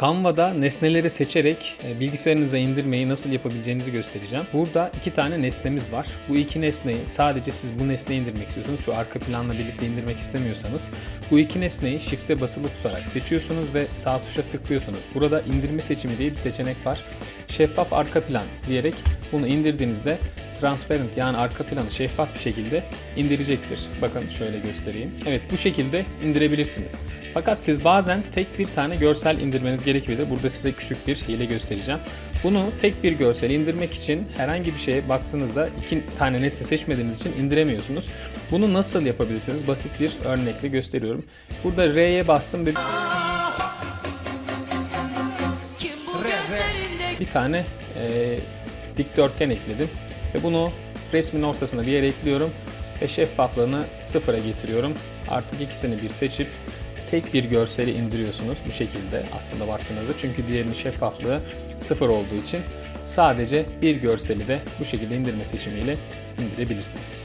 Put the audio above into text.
Canva'da nesneleri seçerek e, bilgisayarınıza indirmeyi nasıl yapabileceğinizi göstereceğim. Burada iki tane nesnemiz var. Bu iki nesneyi sadece siz bu nesneyi indirmek istiyorsunuz. Şu arka planla birlikte indirmek istemiyorsanız bu iki nesneyi shift'e basılı tutarak seçiyorsunuz ve sağ tuşa tıklıyorsunuz. Burada indirme seçimi diye bir seçenek var. Şeffaf arka plan diyerek bunu indirdiğinizde transparent yani arka planı şeffaf bir şekilde indirecektir. Bakın şöyle göstereyim. Evet bu şekilde indirebilirsiniz. Fakat siz bazen tek bir tane görsel indirmeniz gerekebilir. Burada size küçük bir hile göstereceğim. Bunu tek bir görsel indirmek için herhangi bir şeye baktığınızda iki tane nesne seçmediğiniz için indiremiyorsunuz. Bunu nasıl yapabilirsiniz? Basit bir örnekle gösteriyorum. Burada R'ye bastım ve Kim bu bir tane e, dikdörtgen ekledim ve bunu resmin ortasına bir yere ekliyorum ve şeffaflığını sıfıra getiriyorum. Artık ikisini bir seçip tek bir görseli indiriyorsunuz bu şekilde aslında baktığınızda çünkü diğerinin şeffaflığı sıfır olduğu için sadece bir görseli de bu şekilde indirme seçimiyle indirebilirsiniz.